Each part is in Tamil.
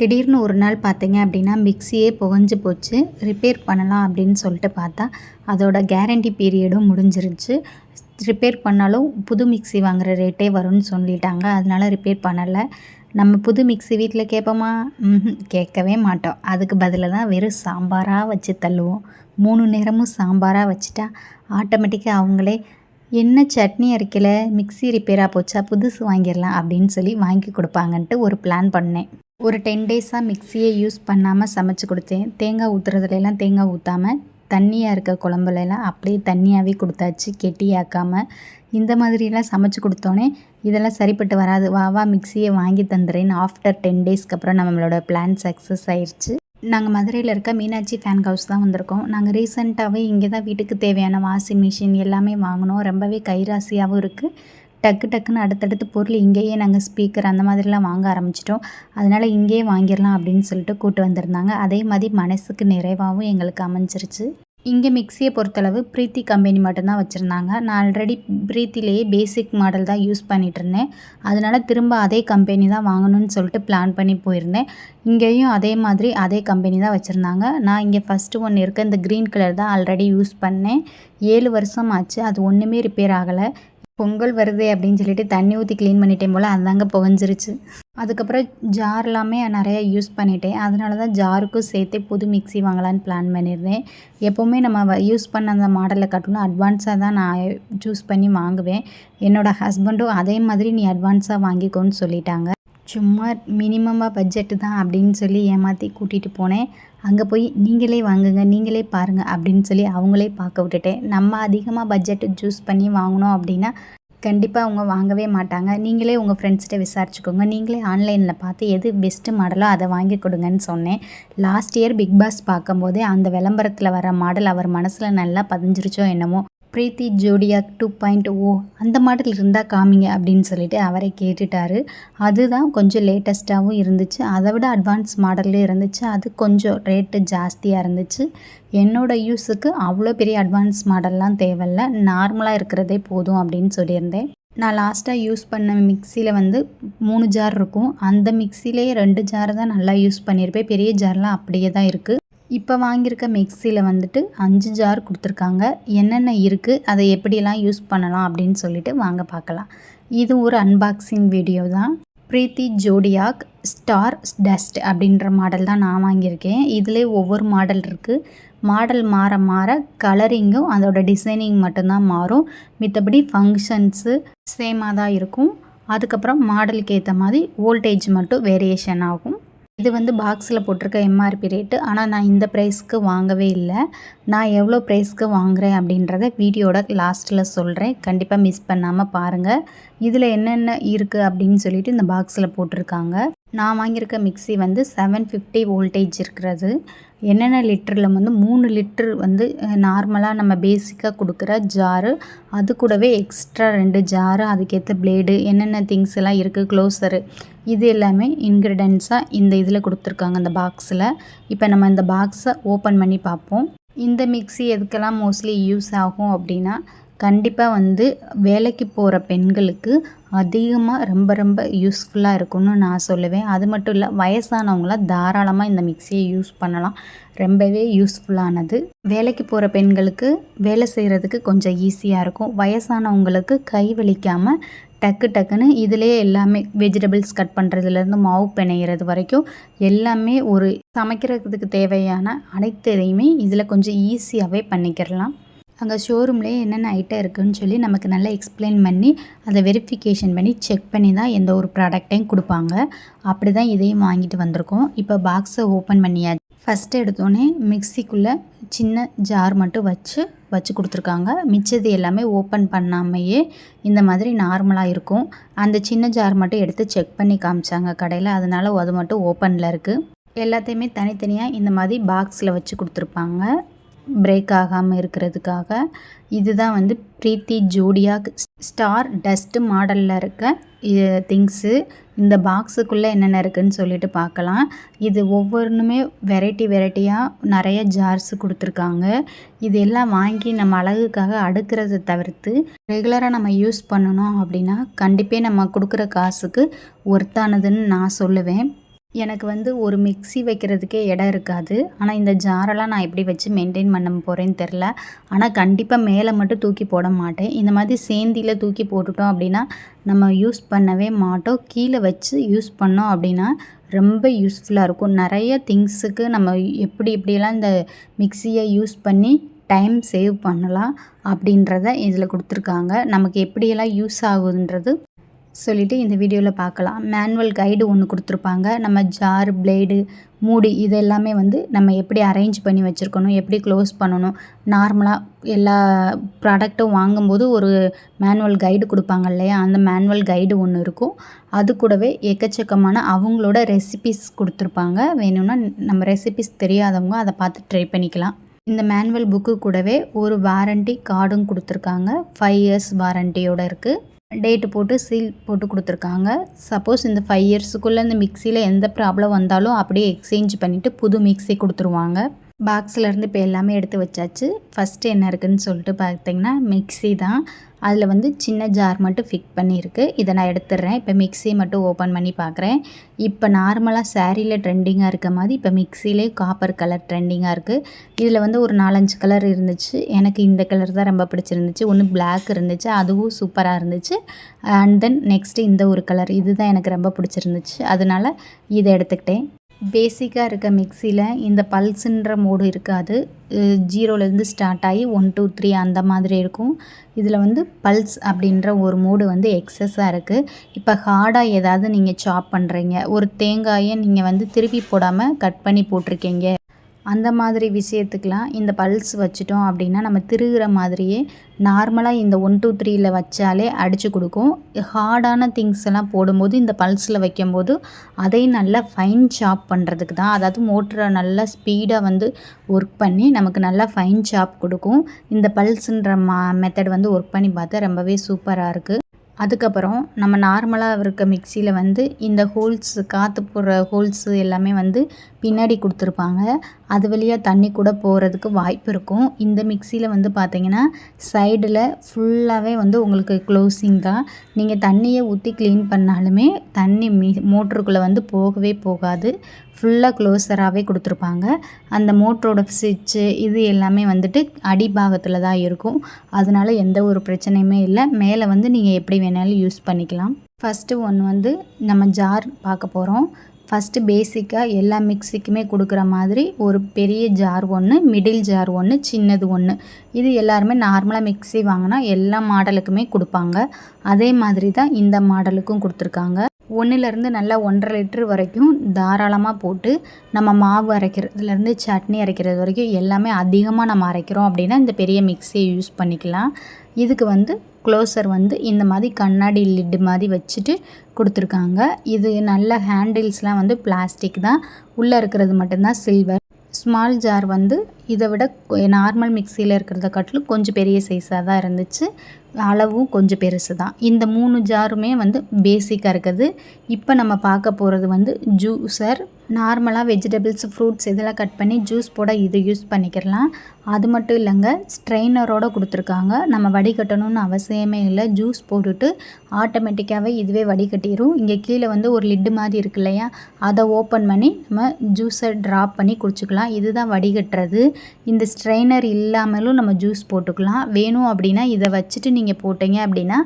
திடீர்னு ஒரு நாள் பார்த்தீங்க அப்படின்னா மிக்சியே புகஞ்சு போச்சு. ரிப்பேர் பண்ணலாம் அப்படின்னு சொல்லிட்டு பார்த்தா அதோட கேரண்டி பீரியடும் முடிஞ்சிருச்சு. ரிப்பேர் பண்ணாலும் புது மிக்சி வாங்குகிற ரேட்டே வரும்னு சொல்லிட்டாங்க. அதனால் ரிப்பேர் பண்ணலை. நம்ம புது மிக்சி வீட்டில் கேட்போமா? கேட்கவே மாட்டோம். அதுக்கு பதிலாக தான் வெறும் சாம்பாராக வச்சு தள்ளுவோம். மூணு நேரமும் சாம்பாராக வச்சுட்டா ஆட்டோமேட்டிக்காக அவங்களே என்ன சட்னி அரைக்கல? மிக்சி ரிப்பேராக போச்சா? புதுசு வாங்கிடலாம் அப்படின்னு சொல்லி வாங்கி கொடுப்பாங்கன்ட்டு ஒரு பிளான் பண்ணேன். ஒரு டென் டேஸாக மிக்சியை யூஸ் பண்ணாமல் சமைச்சு கொடுத்தேன். தேங்காய் ஊற்றுறதுலலாம் தேங்காய் ஊற்றாமல் தண்ணியாக இருக்க குழம்புலலாம் அப்படியே தண்ணியாகவே கொடுத்தாச்சு கெட்டியாக்காமல் இந்த மாதிரிலாம் சமைச்சு கொடுத்தோன்னே இதெல்லாம் சரிப்பட்டு வராது. வா வா மிக்சியை வாங்கி தந்துடுறேன்னு ஆஃப்டர் டென் டேஸ்க்கு அப்புறம் நம்மளோட பிளான் சக்ஸஸ் ஆயிடுச்சு நாங்கள் மதுரையில் இருக்க மீனாட்சி ஃபேன் ஹவுஸ் தான் வந்திருக்கோம். நாங்கள் ரீசெண்டாகவே இங்கே தான் வீட்டுக்கு தேவையான வாஷிங் மிஷின் எல்லாமே வாங்கினோம். ரொம்பவே கைராசியாகவும் இருக்குது டக்கு டக்குன்னு அடுத்தடுத்து பொருள் இங்கேயே நாங்கள் ஸ்பீக்கர் அந்த மாதிரிலாம் வாங்க ஆரம்பிச்சிட்டோம். அதனால் இங்கேயே வாங்கிடலாம் அப்படின்னு சொல்லிட்டு கூட்டு வந்திருந்தாங்க. அதே மாதிரி மனசுக்கு நிறைவாகவும் எங்களுக்கு அமைஞ்சிருச்சு. இங்கே மிக்சியை பொறுத்தளவு ப்ரீத்தி கம்பெனி மட்டும்தான் வச்சுருந்தாங்க. நான் ஆல்ரெடி ப்ரீத்திலேயே பேசிக் மாடல் தான் யூஸ் பண்ணிகிட்டு இருந்தேன் அதனால் திரும்ப அதே கம்பெனி தான் வாங்கணும்னு சொல்லிட்டு பிளான் பண்ணி போயிருந்தேன். இங்கேயும் அதே மாதிரி அதே கம்பெனி தான் வச்சுருந்தாங்க. நான் இங்கே ஃபஸ்ட்டு ஒன்று இருக்க இந்த க்ரீன் கலர் தான் ஆல்ரெடி யூஸ் பண்ணேன். ஏழு வருஷம் ஆச்சு. அது ஒன்றுமே ரிப்பேர் ஆகலை. பொங்கல் வருது அப்படின்னு சொல்லிட்டு தண்ணி ஊற்றி க்ளீன் பண்ணிட்டேன் போல் அதாங்க புகஞ்சிருச்சு. அதுக்கப்புறம் ஜார் எல்லாமே நிறையா யூஸ் பண்ணிட்டேன். அதனால தான் ஜாருக்கும் சேர்த்தே புது மிக்சி வாங்கலான்னு பிளான் பண்ணியிருந்தேன். எப்போவுமே நம்ம யூஸ் பண்ண அந்த மாடலை கட்டணும். அட்வான்ஸாக தான் நான் சூஸ் பண்ணி வாங்குவேன். என்னோடய ஹஸ்பண்டும் அதே மாதிரி நீ அட்வான்ஸாக வாங்கிக்கோன்னு சொல்லிட்டாங்க. சும்மா மினிமமாக பட்ஜெட்டு தான் அப்படின்னு சொல்லி ஏமாற்றி கூட்டிகிட்டு போனேன். அங்கே போய் நீங்களே வாங்குங்க நீங்களே பாருங்கள் அப்படின்னு சொல்லி அவங்களே பார்க்க விட்டுட்டேன். நம்ம அதிகமாக பட்ஜெட்டு சூஸ் பண்ணி வாங்கினோம் அப்படின்னா கண்டிப்பாக அவங்க வாங்கவே மாட்டாங்க. நீங்களே உங்கள் ஃப்ரெண்ட்ஸ்கிட்ட விசாரிச்சுக்கோங்க. நீங்களே ஆன்லைனில் பார்த்து எது பெஸ்ட்டு மாடலோ அதை வாங்கி கொடுங்கன்னு சொன்னேன். லாஸ்ட் இயர் பிக் பாஸ் பார்க்கும்போதே அந்த விளம்பரத்தில் வர மாடல் அவர் மனசில் நல்லா பதிஞ்சிருச்சோ என்னமோ Preethi Zodiac two point O அந்த மாடல் இருந்தால் காமிங்க அப்படின்னு சொல்லிட்டு அவரை கேட்டுட்டாரு. அதுதான் கொஞ்சம் லேட்டஸ்ட்டாகவும் இருந்துச்சு. அதை விட அட்வான்ஸ் மாடல்லே இருந்துச்சு. அது கொஞ்சம் ரேட்டு ஜாஸ்தியாக இருந்துச்சு. என்னோடய யூஸுக்கு அவ்வளோ பெரிய அட்வான்ஸ் மாடல்லாம் தேவையில்ல. நார்மலாக இருக்கிறதே போதும் அப்படின்னு சொல்லியிருந்தேன். நான் லாஸ்ட்டாக யூஸ் பண்ண மிக்சியில் வந்து மூணு ஜார் இருக்கும். அந்த மிக்சிலே ரெண்டு ஜார் தான் நல்லா யூஸ் பண்ணியிருப்பேன். பெரிய ஜார்லாம் அப்படியே தான் இருக்குது இப்போ வாங்கியிருக்க மிக்சியில் வந்துட்டு அஞ்சு ஜார் கொடுத்துருக்காங்க. என்னென்ன இருக்குது அதை எப்படியெல்லாம் யூஸ் பண்ணலாம் அப்படின்னு சொல்லிட்டு வாங்க பார்க்கலாம். இது ஒரு அன்பாக்சிங் வீடியோ தான். ப்ரீத்தி ஜோடியாக் ஸ்டார் டஸ்ட் அப்படின்ற மாடல் தான் நான் வாங்கியிருக்கேன். இதிலே ஒவ்வொரு மாடல் இருக்குது மாடல் மாற மாற கலரிங்கும் அதோட டிசைனிங் மட்டும்தான் மாறும். மித்தபடி ஃபங்க்ஷன்ஸு சேமாக தான் இருக்கும். அதுக்கப்புறம் மாடலுக்கு ஏற்ற மாதிரி வோல்டேஜ் மட்டும் வேரியேஷன் ஆகும். இது வந்து பாக்ஸில் போட்டிருக்க எம்ஆர்பி ரேட்டு ஆனால் நான் இந்த ப்ரைஸ்க்கு வாங்கவே இல்லை. நான் எவ்வளோ ப்ரைஸ்க்கு வாங்குகிறேன் அப்படின்றத வீடியோட லாஸ்ட்டில் சொல்கிறேன் கண்டிப்பாக மிஸ் பண்ணாமல் பாருங்கள் இதில் என்னென்ன இருக்குது அப்படின்னு சொல்லிட்டு இந்த பாக்ஸில் போட்டிருக்காங்க. நான் வாங்கியிருக்க மிக்சி வந்து செவன் ஃபிஃப்டி வோல்டேஜ் இருக்கிறது. என்னென்ன லிட்டரில் வந்து மூணு லிட்டர் வந்து நார்மலாக நம்ம பேசிக்காக கொடுக்குற ஜாரு அது கூடவே எக்ஸ்ட்ரா ரெண்டு ஜாரு அதுக்கேற்ற பிளேடு என்னென்ன திங்ஸ் எல்லாம் இருக்குது க்ளோஸரு இது எல்லாமே இன்க்ரீடியன்ஸாக இந்த இதில் கொடுத்துருக்காங்க அந்த பாக்ஸில் இப்போ நம்ம இந்த பாக்ஸை ஓப்பன் பண்ணி பார்ப்போம். இந்த மிக்சி எதுக்கெல்லாம் மோஸ்ட்லி யூஸ் ஆகும் அப்படின்னா கண்டிப்பாக வந்து வேலைக்கு போகிற பெண்களுக்கு அதிகமாக ரொம்ப ரொம்ப யூஸ்ஃபுல்லாக இருக்கும்னு நான் சொல்லுவேன். அது மட்டும் இல்லை வயசானவங்களாம் தாராளமாக இந்த மிக்சியை யூஸ் பண்ணலாம். ரொம்பவே யூஸ்ஃபுல்லானது வேலைக்கு போகிற பெண்களுக்கு வேலை செய்கிறதுக்கு கொஞ்சம் ஈஸியாக இருக்கும். வயசானவங்களுக்கு கை வலிக்காமல் டக்கு டக்குன்னு இதிலே எல்லாமே வெஜிடபிள்ஸ் கட் பண்ணுறதுலேருந்து மாவு பிணையிறது வரைக்கும் எல்லாமே ஒரு சமைக்கிறதுக்கு தேவையான அனைத்து இதையுமே இதில் கொஞ்சம் ஈஸியாகவே பண்ணிக்கிறலாம் அங்கே ஷோரூம்லேயே என்னென்ன ஐட்டம் இருக்குதுன்னு சொல்லி நமக்கு நல்லா எக்ஸ்பிளைன் பண்ணி அதை வெரிஃபிகேஷன் பண்ணி செக் பண்ணி தான் எந்த ஒரு ப்ராடக்டையும் கொடுப்பாங்க. அப்படி தான் இதையும் வாங்கிட்டு வந்திருக்கோம். இப்போ பாக்ஸை ஓப்பன் பண்ணியாச்சு. ஃபஸ்ட்டு எடுத்தோடனே மிக்சிக்குள்ளே சின்ன ஜார் மட்டும் வச்சு வச்சு கொடுத்துருக்காங்க. மிச்சது எல்லாமே ஓப்பன் பண்ணாமையே இந்த மாதிரி நார்மலாக இருக்கும். அந்த சின்ன ஜார் மட்டும் எடுத்து செக் பண்ணி காமிச்சாங்க கடையில். அதனால் அது மட்டும் ஓப்பனில் இருக்குது எல்லாத்தையுமே தனித்தனியாக இந்த மாதிரி பாக்ஸில் வச்சு கொடுத்துருப்பாங்க. பிரேக் ஆகாமல் இருக்கிறதுக்காக இதுதான் வந்து ப்ரீத்தி ஜோடியாக் ஸ்டார் டஸ்ட்டு மாடலில் இருக்க திங்ஸு இந்த பாக்ஸுக்குள்ளே என்னென்ன இருக்குதுன்னு சொல்லிட்டு பார்க்கலாம். இது ஒவ்வொன்றுமே வெரைட்டி வெரைட்டியாக நிறைய ஜார்ஸ் கொடுத்துருக்காங்க. இது எல்லாம் வாங்கி நம்ம அழகுக்காக அடுக்கிறத தவிர்த்து ரெகுலராக நம்ம யூஸ் பண்ணணும் அப்படின்னா கண்டிப்பாக நம்ம கொடுக்குற காசுக்கு ஒர்த்தானதுன்னு நான் சொல்லுவேன். எனக்கு வந்து ஒரு மிக்ஸி வைக்கிறதுக்கே இடம் இருக்காது. ஆனால் இந்த ஜாரெல்லாம் நான் எப்படி வச்சு மெயின்டைன் பண்ண போகிறேன்னு தெரில ஆனால் கண்டிப்பாக மேலே மட்டும் தூக்கி போட மாட்டேன். இந்த மாதிரி சேந்தியில் தூக்கி போட்டுட்டோம் அப்படின்னா நம்ம யூஸ் பண்ணவே மாட்டோம். கீழே வச்சு யூஸ் பண்ணோம் அப்படின்னா ரொம்ப யூஸ்ஃபுல்லாக இருக்கும். நிறைய திங்ஸுக்கு நம்ம எப்படி எப்படியெல்லாம் இந்த மிக்சியை யூஸ் பண்ணி டைம் சேவ் பண்ணலாம் அப்படின்றத இதில் கொடுத்துருக்காங்க. நமக்கு எப்படியெல்லாம் யூஸ் ஆகுதுன்றது சொல்லிவிட்டு இந்த வீடியோவில் பார்க்கலாம் மேனுவல் கைடு ஒன்று கொடுத்துருப்பாங்க. நம்ம ஜார் பிளேடு மூடி இது எல்லாமே வந்து நம்ம எப்படி அரேஞ்ச் பண்ணி வச்சுருக்கணும் எப்படி க்ளோஸ் பண்ணணும். நார்மலாக எல்லா ப்ராடக்ட்டும் வாங்கும்போது ஒரு மேனுவல் கைடு கொடுப்பாங்க இல்லையா? அந்த மேனுவல் கைடு ஒன்று இருக்கும். அது கூடவே எக்கச்சக்கமான அவங்களோட ரெசிபிஸ் கொடுத்துருப்பாங்க. வேணும்னா நம்ம ரெசிபிஸ் தெரியாதவங்க அதை பார்த்து ட்ரை பண்ணிக்கலாம். இந்த மேனுவல் புக்கு கூடவே ஒரு வாரண்டி கார்டும் கொடுத்துருக்காங்க. ஃபைவ் இயர்ஸ் வாரண்டியோடு இருக்குது டேட்டு போட்டு சீல் போட்டு கொடுத்துருக்காங்க. சப்போஸ் இந்த ஃபைவ் இயர்ஸுக்குள்ளே இந்த மிக்சியில் எந்த ப்ராப்ளம் வந்தாலும் அப்படியே எக்ஸ்சேஞ்ச் பண்ணிவிட்டு புது மிக்சி கொடுத்துருவாங்க. பாக்ஸ்லேருந்து இப்போ எல்லாமே எடுத்து வச்சாச்சு. ஃபஸ்ட்டு என்ன இருக்குதுன்னு சொல்லிட்டு பார்த்திங்கன்னா மிக்சி தான். அதில் வந்து சின்ன ஜார் மட்டும் ஃபிட் பண்ணியிருக்கு. இதை நான் எடுத்துடுறேன். இப்போ மிக்ஸி மட்டும் ஓப்பன் பண்ணி பார்க்குறேன் இப்போ நார்மலாக சேரீயில் ட்ரெண்டிங்காக இருக்க மாதிரி இப்போ மிக்சிலே காப்பர் கலர் ட்ரெண்டிங்காக இருக்குது இதில் வந்து ஒரு நாலஞ்சு கலர் இருந்துச்சு. எனக்கு இந்த கலர் தான் ரொம்ப பிடிச்சிருந்துச்சு. ஒன்று பிளாக் இருந்துச்சு. அதுவும் சூப்பராக இருந்துச்சு. அண்ட் தென் நெக்ஸ்ட்டு இந்த ஒரு கலர் இதுதான் எனக்கு ரொம்ப பிடிச்சிருந்துச்சு. அதனால் இதை எடுத்துக்கிட்டேன். பேசிக்காக இருக்க மிக்சியில் இந்த பல்ஸுன்ற மோடு இருக்காது. ஜீரோலேருந்து ஸ்டார்ட் ஆகி ஒன் டூ த்ரீ அந்த மாதிரி இருக்கும். இதில் வந்து பல்ஸ் அப்படின்ற ஒரு மோடு வந்து எக்ஸஸாக இருக்குது இப்போ ஹார்டாக ஏதாவது நீங்கள் சாப் பண்ணுறீங்க ஒரு தேங்காயை நீங்கள் வந்து திருப்பி போடாமல் கட் பண்ணி போட்டிருக்கீங்க. அந்த மாதிரி விஷயத்துக்கெலாம் இந்த பல்ஸ் வச்சுட்டோம் அப்படின்னா நம்ம திருகிற மாதிரியே நார்மலாக இந்த ஒன் டூ த்ரீயில் வச்சாலே அடித்து கொடுக்கும். ஹார்டான திங்ஸ் எல்லாம் போடும்போது இந்த பல்ஸில் வைக்கும்போது அதையும் நல்லா ஃபைன் சாப் பண்ணுறதுக்கு தான் அதாவது மோட்டரை நல்லா ஸ்பீடாக வந்து ஒர்க் பண்ணி நமக்கு நல்லா ஃபைன் சாப் கொடுக்கும். இந்த பல்ஸுன்ற மா மெத்தட் வந்து ஒர்க் பண்ணி பார்த்தா ரொம்பவே சூப்பராக இருக்குது அதுக்கப்புறம் நம்ம நார்மலாக இருக்க மிக்சியில் வந்து இந்த ஹோல்ஸு காற்று போடுற ஹோல்ஸு எல்லாமே வந்து பின்னாடி கொடுத்துருப்பாங்க. அது வழியாக தண்ணி கூட போகிறதுக்கு வாய்ப்பு இருக்கும். இந்த மிக்சியில் வந்து பார்த்திங்கன்னா சைடில் ஃபுல்லாகவே வந்து உங்களுக்கு க்ளோஸிங் தான். நீங்கள் தண்ணியை ஊற்றி க்ளீன் பண்ணாலுமே தண்ணி மி மோட்ருக்குள்ளே வந்து போகவே போகாது. ஃபுல்லாக க்ளோஸராகவே கொடுத்துருப்பாங்க. அந்த மோட்டரோட ஸ்விட்சு இது எல்லாமே வந்துட்டு அடிபாகத்தில் தான் இருக்கும். அதனால் எந்த ஒரு பிரச்சனையுமே இல்லை. மேலே வந்து நீங்கள் எப்படி வேணாலும் யூஸ் பண்ணிக்கலாம். ஃபஸ்ட்டு ஒன்று வந்து நம்ம ஜார் பார்க்க போகிறோம் ஃபஸ்ட்டு பேசிக்காக எல்லா மிக்சிக்குமே கொடுக்குற மாதிரி ஒரு பெரிய ஜார் ஒன்று மிடில் ஜார் ஒன்று சின்னது ஒன்று இது எல்லாருமே நார்மலாக மிக்சி வாங்கினா எல்லா மாடலுக்குமே கொடுப்பாங்க. அதே மாதிரி தான் இந்த மாடலுக்கும் கொடுத்துருக்காங்க. ஒன்றுலேருந்து நல்லா ஒன்றரை லிட்ரு வரைக்கும் தாராளமாக போட்டு நம்ம மாவு அரைக்கிறதுலேருந்து சட்னி அரைக்கிறது வரைக்கும் எல்லாமே அதிகமாக நம்ம அரைக்கிறோம் அப்படின்னா இந்த பெரிய மிக்சியை யூஸ் பண்ணிக்கலாம். இதுக்கு வந்து க்ளோசர் வந்து இந்த மாதிரி கண்ணாடி லிட்டு மாதிரி வச்சுட்டு கொடுத்துருக்காங்க. இது நல்ல ஹேண்டில்ஸ்லாம் வந்து பிளாஸ்டிக் தான். உள்ளே இருக்கிறது மட்டும்தான் சில்வர். ஸ்மால் ஜார் வந்து இதை விட நார்மல் மிக்சியில் இருக்கிறத காட்டிலும் கொஞ்சம் பெரிய சைஸாக தான் இருந்துச்சு. அளவும் கொஞ்சம் பெருசு தான் இந்த மூணு ஜாருமே வந்து பேசிக்காக இருக்குது இப்போ நம்ம பார்க்க போகிறது வந்து ஜூஸர் நார்மலாக வெஜிடபிள்ஸ் ஃப்ரூட்ஸ் இதெல்லாம் கட் பண்ணி ஜூஸ் போட இது யூஸ் பண்ணிக்கிறலாம் அது மட்டும் இல்லைங்க ஸ்ட்ரெயினரோடு கொடுத்துருக்காங்க. நம்ம வடிகட்டணும்னு அவசியமே இல்லை. ஜூஸ் போட்டுட்டு ஆட்டோமேட்டிக்காகவே இதுவே வடிகட்டிடும் இங்கே கீழே வந்து ஒரு லிட்டு மாதிரி இருக்கு இல்லையா? அதை ஓப்பன் பண்ணி நம்ம ஜூஸை ட்ராப் பண்ணி குடிச்சிக்கலாம். இதுதான் வடிகட்டுறது. இந்த ஸ்ட்ரெயினர் இல்லாமலும் நம்ம ஜூஸ் போட்டுக்கலாம். வேணும் அப்படின்னா இதை வச்சுட்டு நீங்கள் போட்டீங்க அப்படின்னா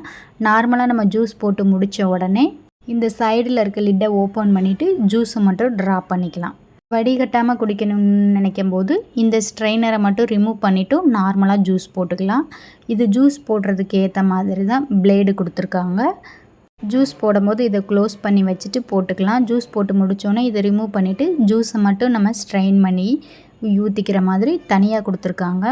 நார்மலாக நம்ம ஜூஸ் போட்டு முடித்த உடனே இந்த சைடில் இருக்க லிட்டை ஓப்பன் பண்ணிவிட்டு ஜூஸை மட்டும் ட்ராப் பண்ணிக்கலாம். வடிகட்டாமல் குடிக்கணும்னு நினைக்கும் போது இந்த ஸ்ட்ரெயினரை மட்டும் ரிமூவ் பண்ணிவிட்டு நார்மலாக ஜூஸ் போட்டுக்கலாம். இது ஜூஸ் போடுறதுக்கு ஏற்ற மாதிரி தான் பிளேடு கொடுத்துருக்காங்க. ஜூஸ் போடும்போது இதை க்ளோஸ் பண்ணி வச்சுட்டு போட்டுக்கலாம். ஜூஸ் போட்டு முடித்தோன்னே இதை ரிமூவ் பண்ணிவிட்டு ஜூஸை மட்டும் நம்ம ஸ்ட்ரெயின் பண்ணி ஊற்றிக்கிற மாதிரி தனியாக கொடுத்துருக்காங்க.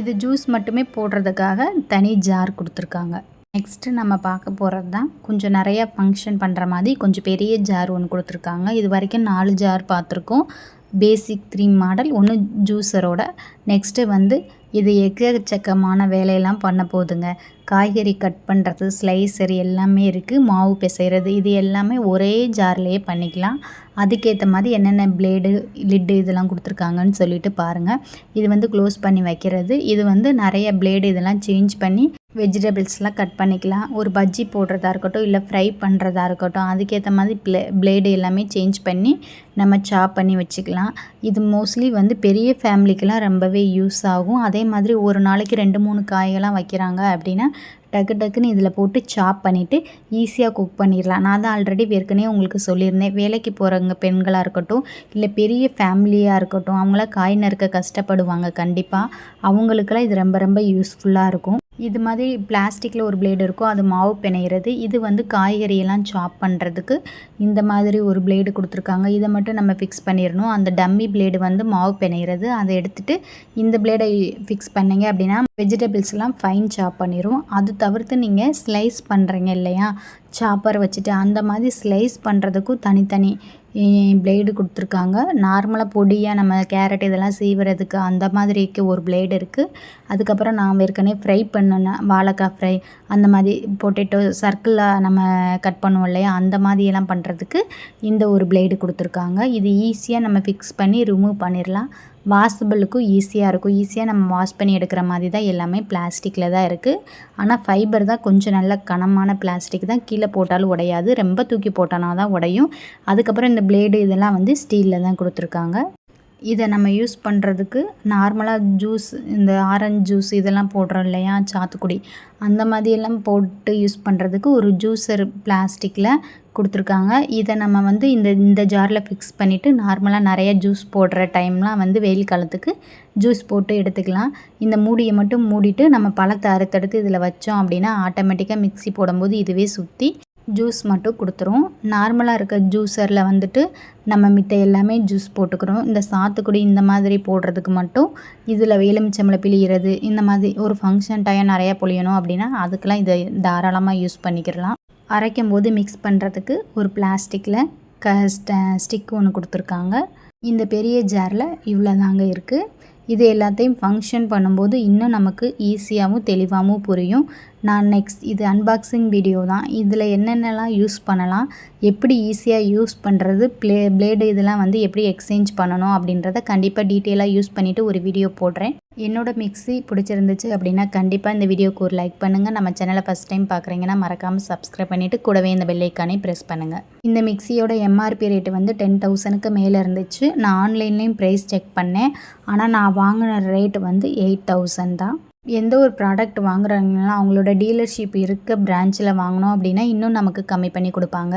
இது ஜூஸ் மட்டுமே போடுறதுக்காக தனி ஜார் கொடுத்துருக்காங்க. நெக்ஸ்ட்டு நம்ம பார்க்க போகிறது தான் கொஞ்சம் நிறையா ஃபங்க்ஷன் பண்ணுற மாதிரி கொஞ்சம் பெரிய ஜார் ஒன்று கொடுத்துருக்காங்க. இது வரைக்கும் நாலு ஜார் பார்த்துருக்கோம். பேசிக் த்ரீ மாடல் ஒன்று ஜூஸரோட நெக்ஸ்ட்டு வந்து இது எக்கச்சக்கமான வேலையெல்லாம் பண்ண போதுங்க காய்கறி கட் பண்ணுறது ஸ்லைசர் எல்லாமே இருக்குது மாவு பிசைகிறது இது எல்லாமே ஒரே ஜார்லேயே பண்ணிக்கலாம். அதுக்கேற்ற மாதிரி என்னென்ன பிளேடு லிட்டு இதெல்லாம் கொடுத்துருக்காங்கன்னு சொல்லிட்டு பாருங்கள் இது வந்து க்ளோஸ் பண்ணி வைக்கிறது. இது வந்து நிறைய பிளேடு இதெல்லாம் சேஞ்ச் பண்ணி வெஜிடபிள்ஸ்லாம் கட் பண்ணிக்கலாம். ஒரு பஜ்ஜி போடுறதா இருக்கட்டும் இல்லை ஃப்ரை பண்ணுறதா இருக்கட்டும் அதுக்கேற்ற மாதிரி ப்ளே பிளேடு எல்லாமே சேஞ்ச் பண்ணி நம்ம சாப் பண்ணி வச்சுக்கலாம். இது மோஸ்ட்லி வந்து பெரிய ஃபேமிலிக்கெலாம் ரொம்பவே யூஸ் ஆகும். அதே மாதிரி ஒரு நாளைக்கு ரெண்டு மூணு காயெல்லாம் வைக்கிறாங்க அப்படின்னா டக்கு டக்குன்னு இதில் போட்டு சாப் பண்ணிவிட்டு ஈஸியாக குக் பண்ணிடலாம். நான் தான் ஆல்ரெடி ஏற்கனவே உங்களுக்கு சொல்லியிருந்தேன். வேலைக்கு போகிறவங்க பெண்களாக இருக்கட்டும் இல்லை பெரிய ஃபேமிலியாக இருக்கட்டும் அவங்களாம் காய் நறுக்க கஷ்டப்படுவாங்க கண்டிப்பாக அவங்களுக்கெல்லாம் இது ரொம்ப ரொம்ப யூஸ்ஃபுல்லாக இருக்கும். இது மாதிரி பிளாஸ்டிக்கில் ஒரு பிளேடு இருக்கும். அது மாவு பிணையிறது. இது வந்து காய்கறியெல்லாம் சாப் பண்ணுறதுக்கு இந்த மாதிரி ஒரு பிளேடு கொடுத்துருக்காங்க. இதை மட்டும் நம்ம ஃபிக்ஸ் பண்ணிடணும் அந்த டம்மி பிளேடு வந்து மாவு பிணையிறது. அதை எடுத்துகிட்டு இந்த பிளேடை ஃபிக்ஸ் பண்ணிங்க அப்படின்னா வெஜிடபிள்ஸ்லாம் ஃபைன் சாப் பண்ணிடும் அது தவிர்த்து நீங்கள் ஸ்லைஸ் பண்ணுறீங்க இல்லையா? சாப்பர் வச்சுட்டு அந்த மாதிரி ஸ்லைஸ் பண்ணுறதுக்கும் தனித்தனி பிளேடு கொடுத்துருக்காங்க. நார்மலாக பொடியாக நம்ம கேரட் இதெல்லாம் சீவுறதுக்கு அந்த மாதிரிக்கு ஒரு பிளேடு இருக்குது அதுக்கப்புறம் நான் ஏற்கனவே ஃப்ரை பண்ணேன் வாழைக்காய் ஃப்ரை அந்த மாதிரி பொட்டேட்டோ சர்க்கிளாக நம்ம கட் பண்ணுவோம் இல்லையா? அந்த மாதிரியெல்லாம் பண்ணுறதுக்கு இந்த ஒரு பிளேடு கொடுத்துருக்காங்க. இது ஈஸியாக நம்ம ஃபிக்ஸ் பண்ணி ரிமூவ் பண்ணிடலாம் வாஷபிளுக்கும் ஈஸியாக இருக்கும். ஈஸியாக நம்ம வாஷ் பண்ணி எடுக்கிற மாதிரி தான் எல்லாமே பிளாஸ்டிக்கில் தான் இருக்குது ஆனால் ஃபைபர் தான் கொஞ்சம் நல்ல கனமான பிளாஸ்டிக் தான். கீழே போட்டாலும் உடையாது. ரொம்ப தூக்கி போட்டோன்னா தான் உடையும். அதுக்கப்புறம் இந்த பிளேடு இதெல்லாம் வந்து ஸ்டீலில் தான் கொடுத்துருக்காங்க. இதை நம்ம யூஸ் பண்ணுறதுக்கு நார்மலாக ஜூஸ் இந்த ஆரஞ்சு ஜூஸ் இதெல்லாம் போடுறோம் இல்லையா சாத்துக்குடி. அந்த மாதிரியெல்லாம் போட்டு யூஸ் பண்ணுறதுக்கு ஒரு ஜூஸர் பிளாஸ்டிக்கில் கொடுத்துருக்காங்க. இதை நம்ம வந்து இந்த இந்த ஜாரில் ஃபிக்ஸ் பண்ணிவிட்டு நார்மலாக நிறைய ஜூஸ் போடுற டைம்லாம் வந்து வெயில் காலத்துக்கு ஜூஸ் போட்டு எடுத்துக்கலாம். இந்த மூடியை மட்டும் மூடிட்டு நம்ம பழத்தை அறுத்தடுத்து இதில் வச்சோம் அப்படின்னா ஆட்டோமேட்டிக்காக மிக்சி போடும்போது இதுவே சுற்றி ஜூஸ் மட்டும் கொடுத்துரும். நார்மலாக இருக்க ஜூஸரில் வந்துட்டு நம்ம மித்த எல்லாமே ஜூஸ் போட்டுக்கிறோம். இந்த சாத்துக்குடி இந்த மாதிரி போடுறதுக்கு மட்டும். இதில் வேலுமிச்சம்பளை பிழியிறது இந்த மாதிரி ஒரு ஃபங்க்ஷன் டைம் நிறையா பொழியணும் அப்படின்னா அதுக்கெலாம் இதை தாராளமாக யூஸ் பண்ணிக்கிறலாம் அரைக்கும் போது மிக்ஸ் பண்ணுறதுக்கு ஒரு பிளாஸ்டிக்கில் க ஸ்டிக் ஒன்று கொடுத்துருக்காங்க. இந்த பெரிய ஜாரில் இவ்வளோ தாங்க இருக்குது இது எல்லாத்தையும் ஃபங்க்ஷன் பண்ணும்போது இன்னும் நமக்கு ஈஸியாகவும் தெளிவாகவும் புரியும். நான் நெக்ஸ்ட் இது அன்பாக்சிங் வீடியோ தான். இதில் என்னென்னலாம் யூஸ் பண்ணலாம் எப்படி ஈஸியாக யூஸ் பண்ணுறது ப்ளே பிளேடு இதெல்லாம் வந்து எப்படி எக்ஸ்சேஞ்ச் பண்ணணும் அப்படின்றத கண்டிப்பாக டீட்டெயிலாக யூஸ் பண்ணிவிட்டு ஒரு வீடியோ போடுறேன். என்னோடய மிக்ஸி பிடிச்சிருந்துச்சு அப்படின்னா கண்டிப்பாக இந்த வீடியோக்கு ஒரு லைக் பண்ணுங்கள் நம்ம சேனலை ஃபஸ்ட் டைம் பார்க்குறீங்கன்னா மறக்காமல் சப்ஸ்கிரைப் பண்ணிவிட்டு கூடவே இந்த பெல்லைக்கானே ப்ரெஸ் பண்ணுங்கள் இந்த மிக்ஸியோட எம்ஆர்பி ரேட்டு வந்து டென் தௌசண்ட்க்கு மேலே இருந்துச்சு. நான் ஆன்லைன்லேயும் ப்ரைஸ் செக் பண்ணேன். ஆனால் நான் வாங்கின ரேட் வந்து எயிட் தௌசண்ட் தான். எந்த ஒரு ப்ராடக்ட் வாங்குறாங்கன்னா அவங்களோட டீலர்ஷிப் இருக்க பிரான்ச்சில் வாங்கினோம் அப்படின்னா இன்னும் நமக்கு கம்மி பண்ணி கொடுப்பாங்க.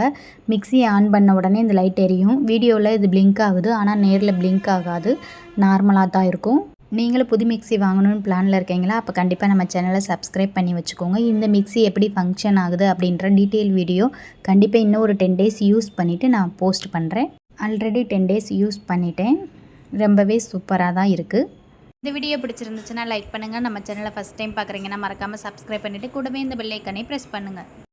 மிக்சியை ஆன் பண்ண உடனே இந்த லைட் எரியும். வீடியோவில் இது பிளிங்க் ஆகுது ஆனால் நேரில் பிளிங்க் ஆகாது. நார்மலாக தான் இருக்கும். நீங்களும் புது மிக்ஸி வாங்கணும்னு பிளானில் இருக்கீங்களா? அப்போ கண்டிப்பாக நம்ம சேனலை சப்ஸ்கிரைப் பண்ணி வச்சுக்கோங்க. இந்த மிக்ஸி எப்படி ஃபங்க்ஷன் ஆகுது அப்படின்ற டீட்டெயில் வீடியோ கண்டிப்பாக இன்னும் ஒரு டென் டேஸ் யூஸ் பண்ணிவிட்டு நான் போஸ்ட் பண்ணுறேன் ஆல்ரெடி டென் டேஸ் யூஸ் பண்ணிட்டேன். ரொம்பவே சூப்பராக தான் இருக்குது இந்த வீடியோ பிடிச்சிருந்துச்சுன்னா லைக் பண்ணுங்கள் நம்ம சேனலை ஃபஸ்ட் டைம் பார்க்குறீங்கன்னா மறக்காமல் சப்ஸ்கிரைப் பண்ணிவிட்டு கூடவே இந்த பெல் ப்ரெஸ் பண்ணுங்கள்